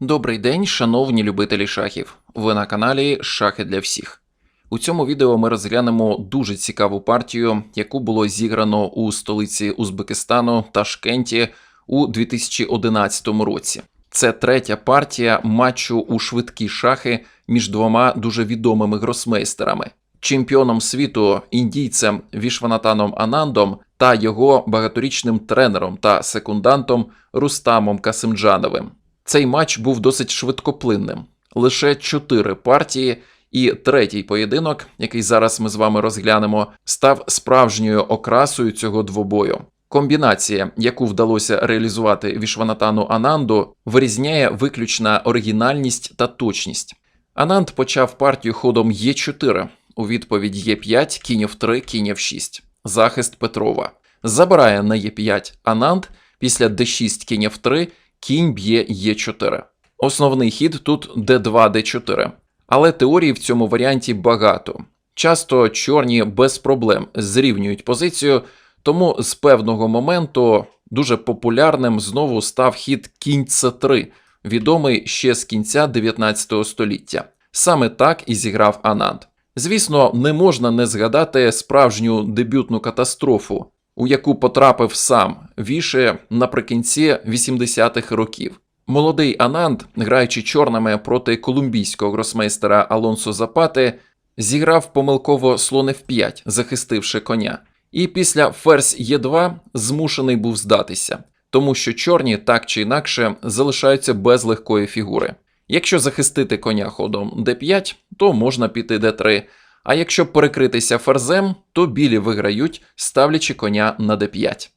Добрий день, шановні любителі шахів. Ви на каналі Шахи для всіх. У цьому відео ми розглянемо дуже цікаву партію, яку було зіграно у столиці Узбекистану Ташкенті у 2011 році. Це третя партія матчу у швидкі шахи між двома дуже відомими гросмейстерами чемпіоном світу індійцем Вішванатаном Анандом та його багаторічним тренером та секундантом Рустамом Касимджановим. Цей матч був досить швидкоплинним. Лише чотири партії, і третій поєдинок, який зараз ми з вами розглянемо, став справжньою окрасою цього двобою. Комбінація, яку вдалося реалізувати Вішванатану Ананду, вирізняє виключна оригінальність та точність. Ананд почав партію ходом Е4, у відповідь Е5, кінь F3, кінь F6. Захист Петрова. Забирає на Е5 Ананд, після d6 кінь F3, кінь б'є Е4. Основний хід тут d2, d4. Але теорій в цьому варіанті багато. Часто чорні без проблем зрівнюють позицію, тому з певного моменту дуже популярним знову став хід кінь С3, відомий ще з кінця 19 століття. Саме так і зіграв Ананд. Звісно, не можна не згадати справжню дебютну катастрофу, у яку потрапив сам Віше наприкінці 80-х років. Молодий Ананд, граючи чорними проти колумбійського гросмейстера Алонсо Запати, зіграв помилково слон F5, захистивши коня, і після ферзь Е2 змушений був здатися, тому що чорні так чи інакше залишаються без легкої фігури. Якщо захистити коня ходом d5, то можна піти d3, а якщо перекритися ферзем, то білі виграють, ставлячи коня на d5.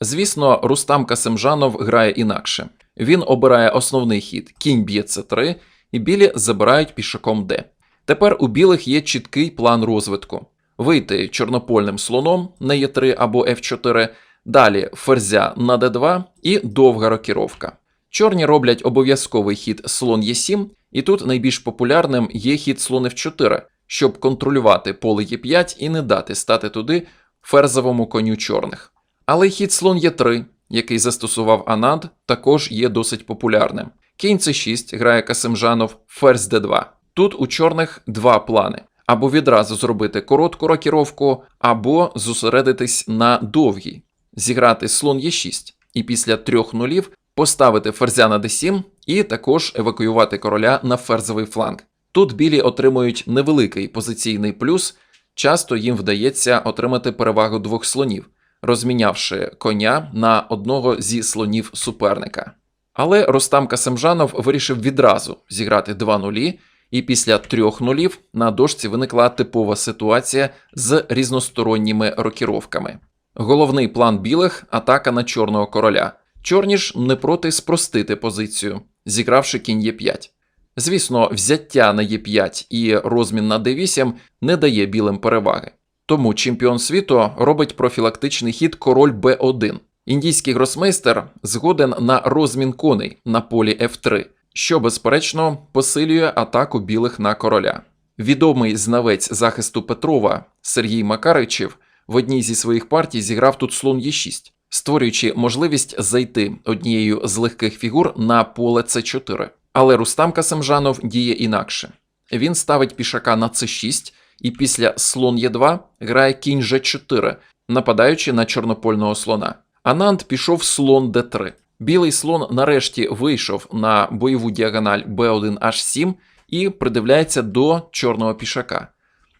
Звісно, Рустам Касимжанов грає інакше. Він обирає основний хід кінь б'є c3, і білі забирають пішаком d. Тепер у білих є чіткий план розвитку: вийти чорнопольним слоном на e3 або f4, далі ферзя на d2 і довга рокіровка. Чорні роблять обов'язковий хід слон Е7, і тут найбільш популярним є хід слон F4, щоб контролювати поле Е5 і не дати стати туди ферзовому коню чорних. Але хід слон Е3, який застосував Ананд, також є досить популярним. Кінь С6 грає Касимжанов, ферзь Д2. Тут у чорних два плани: або відразу зробити коротку рокіровку, або зосередитись на довгій, зіграти слон Е6, і після трьох нулів поставити ферзя на d7 і також евакуювати короля на ферзовий фланг. Тут білі отримують невеликий позиційний плюс, часто їм вдається отримати перевагу двох слонів, розмінявши коня на одного зі слонів суперника. Але Ростам Касимжанов вирішив відразу зіграти два нулі, і після трьох нулів на дошці виникла типова ситуація з різносторонніми рокіровками. Головний план білих атака на чорного короля. Чорні ж не проти спростити позицію, зігравши кінь Е5. Звісно, взяття на Е5 і розмін на d8 не дає білим переваги. Тому чемпіон світу робить профілактичний хід король Б1. Індійський гросмейстер згоден на розмін коней на полі F3, що, безперечно, посилює атаку білих на короля. Відомий знавець захисту Петрова Сергій Макаричів в одній зі своїх партій зіграв тут слон Е6 створюючи можливість зайти однією з легких фігур на поле С4. Але Рустам Касимжанов діє інакше. Він ставить пішака на С6 і після слон Е2 грає кінь Ж4, нападаючи на чорнопольного слона. Ананд пішов слон Д3. Білий слон нарешті вийшов на бойову діагональ Б1H7 і придивляється до чорного пішака.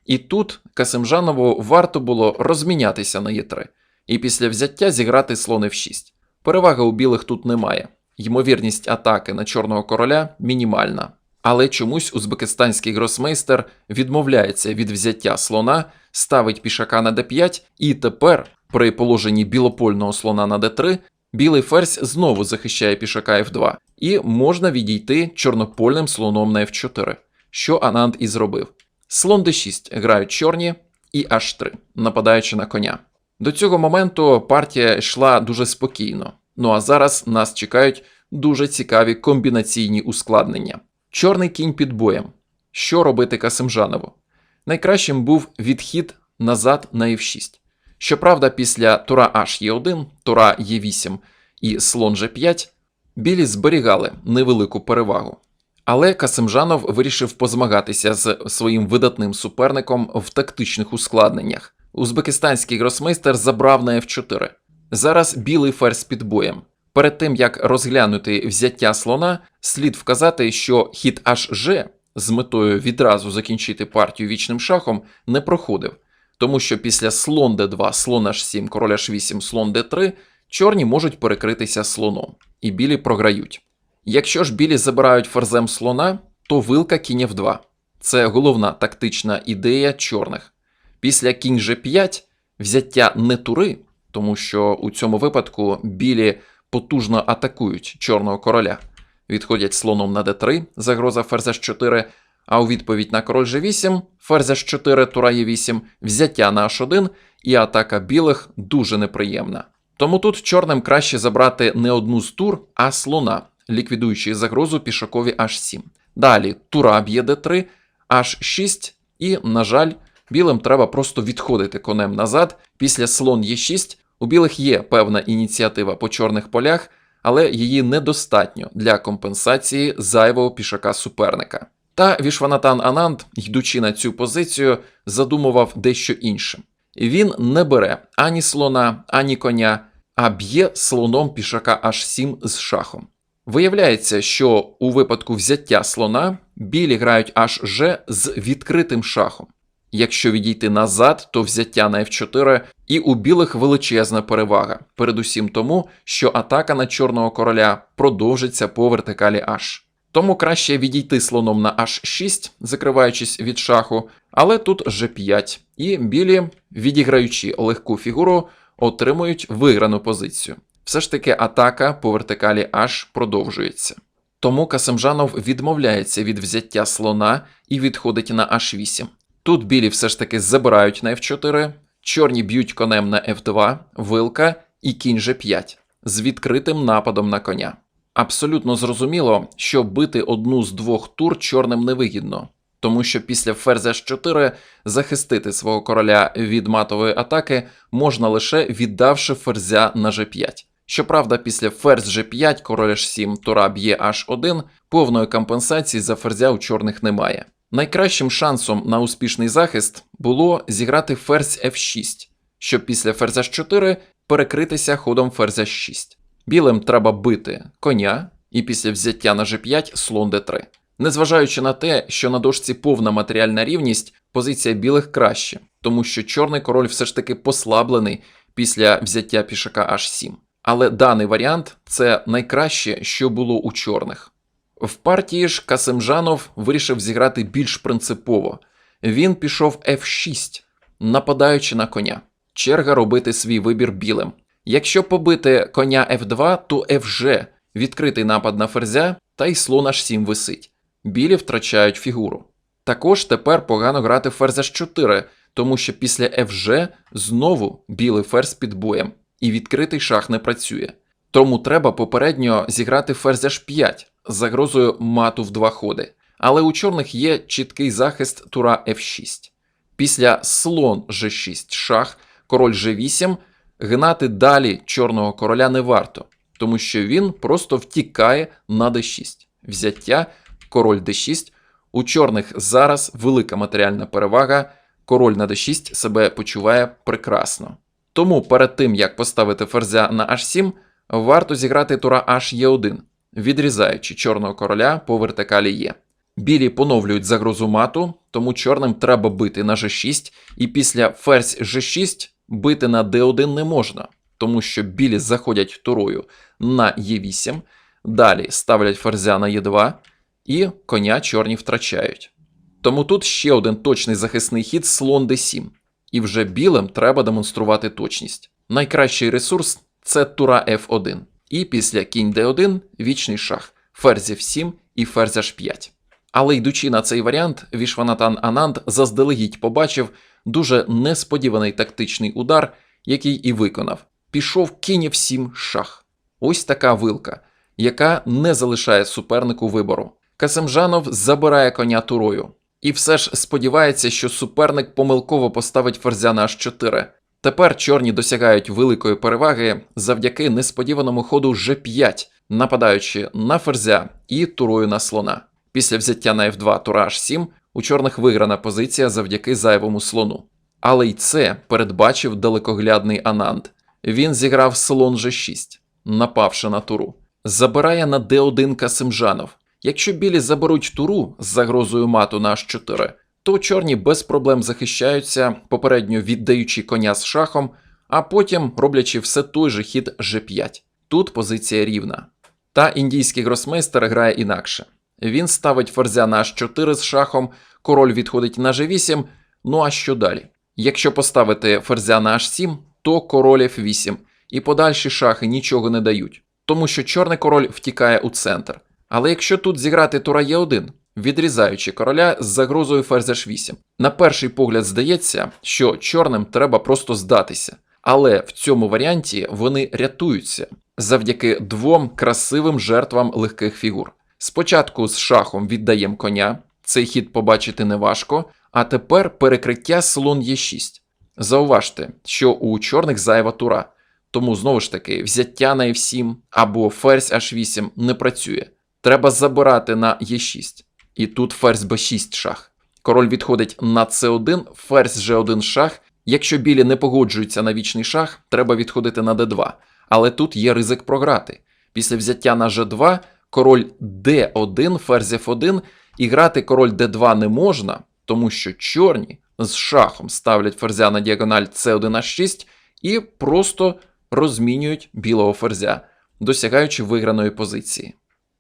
І тут Касимжанову варто було розмінятися на Е3 і після взяття зіграти слон f6. Переваги у білих тут немає. Ймовірність атаки на чорного короля мінімальна. Але чомусь узбекистанський гросмейстер відмовляється від взяття слона, ставить пішака на d5, і тепер, при положенні білопольного слона на d3, білий ферзь знову захищає пішака f2, і можна відійти чорнопольним слоном на f4, що Ананд і зробив. Слон d6 грають чорні і h3, нападаючи на коня. До цього моменту партія йшла дуже спокійно. Ну а зараз нас чекають дуже цікаві комбінаційні ускладнення. Чорний кінь під боєм. Що робити Касимжанову? Найкращим був відхід назад на F6. Щоправда, після тура H1, тура Е8 і слон G5 Білі зберігали невелику перевагу. Але Касимжанов вирішив позмагатися з своїм видатним суперником в тактичних ускладненнях. Узбекистанський гросмейстер забрав на F4. Зараз білий ферзь під боєм. Перед тим як розглянути взяття слона, слід вказати, що хід HG з метою відразу закінчити партію вічним шахом не проходив, тому що після слон d2, слон h7, король h8, слон d3 чорні можуть перекритися слоном, і білі програють. Якщо ж білі забирають ферзем слона, то вилка кінь f2. Це головна тактична ідея чорних. Після кінь g5 взяття не тури, тому що у цьому випадку білі потужно атакують чорного короля. Відходять слоном на d3, загроза ферзь h4, а у відповідь на король g8, ферзь h4, тура e8, взяття на h1 і атака білих дуже неприємна. Тому тут чорним краще забрати не одну з тур, а слона, ліквідуючи загрозу пішакові h7. Далі тура б'є d3, h6, і, на жаль, білим треба просто відходити конем назад. Після слон e6 у білих є певна ініціатива по чорних полях, але її недостатньо для компенсації зайвого пішака суперника. Та Вішванатан Ананд, йдучи на цю позицію, задумував дещо інше. Він не бере ані слона, ані коня, а б'є слоном пішака h7 з шахом. Виявляється, що у випадку взяття слона білі грають HG з відкритим шахом. Якщо відійти назад, то взяття на F4 і у білих величезна перевага, передусім тому, що атака на чорного короля продовжиться по вертикалі H. Тому краще відійти слоном на H6, закриваючись від шаху, але тут G5, і білі, відіграючи легку фігуру, отримують виграну позицію. Все ж таки атака по вертикалі H продовжується. Тому Касимжанов відмовляється від взяття слона і відходить на H8. Тут білі все ж таки забирають на F4, чорні б'ють конем на F2, вилка і кінь G5 з відкритим нападом на коня. Абсолютно зрозуміло, що бити одну з двох тур чорним невигідно, тому що після ферзя H4 захистити свого короля від матової атаки можна лише віддавши ферзя на G5. Щоправда, після ферзь G5, король H7, тура б'є H1, повної компенсації за ферзя у чорних немає. Найкращим шансом на успішний захист було зіграти ферзь F6, щоб після ферзя 4 перекритися ходом ферзя 6. Білим треба бити коня і після взяття на G5 слон D3. Незважаючи на те, що на дошці повна матеріальна рівність, позиція білих краще, тому що чорний король все ж таки послаблений після взяття пішака H7. Але даний варіант це найкраще, що було у чорних. В партії ж Касимжанов вирішив зіграти більш принципово. Він пішов F6, нападаючи на коня. Черга робити свій вибір білим. Якщо побити коня F2, то FG, відкритий напад на ферзя, та й слон H7 висить. Білі втрачають фігуру. Також тепер погано грати ферзь H4, тому що після FG знову білий ферзь під боєм, і відкритий шах не працює. Тому треба попередньо зіграти ферзь H5 з загрозою мату в два ходи. Але у чорних є чіткий захист тура F6. Після слон G6 шах, король G8 гнати далі чорного короля не варто, тому що він просто втікає на d6. Взяття, король d6. У чорних зараз велика матеріальна перевага, король на d6 себе почуває прекрасно. Тому перед тим як поставити ферзя на h7, варто зіграти тура HE1, відрізаючи чорного короля по вертикалі Е. Білі поновлюють загрозу мату, тому чорним треба бити на G6, і після ферзь G6 бити на D1 не можна, тому що білі заходять турою на Е8, далі ставлять ферзя на Е2, і коня чорні втрачають. Тому тут ще один точний захисний хід слон d7, і вже білим треба демонструвати точність. Найкращий ресурс це тура F1, і після кінь d1 вічний шах, ферзь F7 і ферзь H5. Але йдучи на цей варіант, Вішванатан Ананд заздалегідь побачив дуже несподіваний тактичний удар, який і виконав. Пішов кінь F7 шах. Ось така вилка, яка не залишає супернику вибору. Касимжанов забирає коня турою. І все ж сподівається, що суперник помилково поставить ферзя на H4. Тепер чорні досягають великої переваги завдяки несподіваному ходу G5 нападаючи на ферзя і турою на слона. Після взяття на f2 тура h7 у чорних виграна позиція завдяки зайвому слону. Але й це передбачив далекоглядний Ананд. Він зіграв слон g6, напавши на туру. Забирає на d1 Касимжанов. Якщо білі заберуть туру з загрозою мату на h4, то чорні без проблем захищаються, попередньо віддаючи коня з шахом, а потім роблячи все той же хід g5. Тут позиція рівна. Та індійський гросмейстер грає інакше. Він ставить ферзя на h4 з шахом, король відходить на g8, ну а що далі? Якщо поставити ферзя на h7, то король f8, і подальші шахи нічого не дають, тому що чорний король втікає у центр. Але якщо тут зіграти тура Е1, відрізаючи короля з загрозою ферзь h8, на перший погляд здається, що чорним треба просто здатися. Але в цьому варіанті вони рятуються завдяки двом красивим жертвам легких фігур. Спочатку з шахом віддаємо коня, цей хід побачити неважко, а тепер перекриття слон Е6. Зауважте, що у чорних зайва тура, тому знову ж таки взяття на F7 або ферзь H8 не працює. Треба забирати на Е6. І тут ферзь b6 шах. Король відходить на c1, ферзь g1 шах. Якщо білі не погоджуються на вічний шах, треба відходити на d2. Але тут є ризик програти. Після взяття на g2 король d1, ферзь f1 і грати король d2 не можна, тому що чорні з шахом ставлять ферзя на діагональ c1 h6 і просто розмінюють білого ферзя, досягаючи виграної позиції.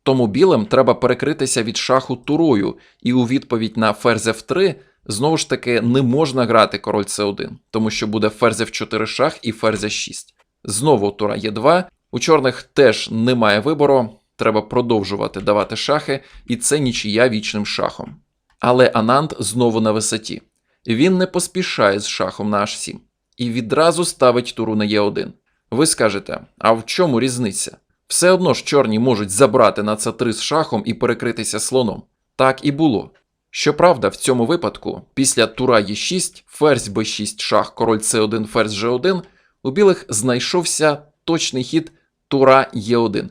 Тому білим треба перекритися від шаху турою, і у відповідь на ферзь f3 знову ж таки не можна грати король c1, тому що буде ферзь f4 шах і ферзь 6. Знову тура Е2. У чорних теж немає вибору, треба продовжувати давати шахи, і це нічия вічним шахом. Але Ананд знову на висоті. Він не поспішає з шахом на h7 і відразу ставить туру на Е1. Ви скажете, а в чому різниця? Все одно ж чорні можуть забрати на С3 з шахом і перекритися слоном. Так і було. Щоправда, в цьому випадку, після тура Е6, ферзь Б6 шах, король С1, ферзь Ж1, у білих знайшовся точний хід тура Е1,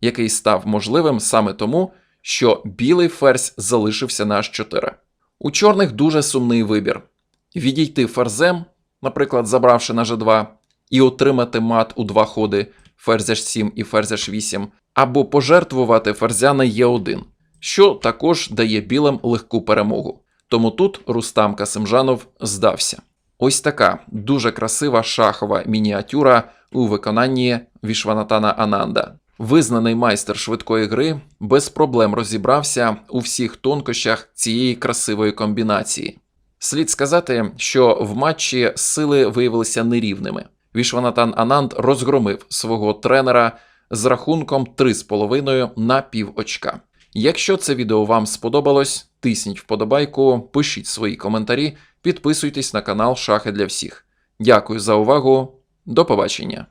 який став можливим саме тому, що білий ферзь залишився на H4. У чорних дуже сумний вибір: відійти ферзем, наприклад, забравши на G2, і отримати мат у два ходи ферзь H7 і ферзь H8, або пожертвувати ферзя на Е1, що також дає білим легку перемогу. Тому тут Рустам Касимжанов здався. Ось така дуже красива шахова мініатюра у виконанні Вішванатана Ананда. Визнаний майстер швидкої гри без проблем розібрався у всіх тонкощах цієї красивої комбінації. Слід сказати, що в матчі сили виявилися нерівними. Вішванатан Ананд розгромив свого тренера з рахунком 3,5 на пів очка. Якщо це відео вам сподобалось, тисніть вподобайку, пишіть свої коментарі, підписуйтесь на канал Шахи для всіх. Дякую за увагу, до побачення!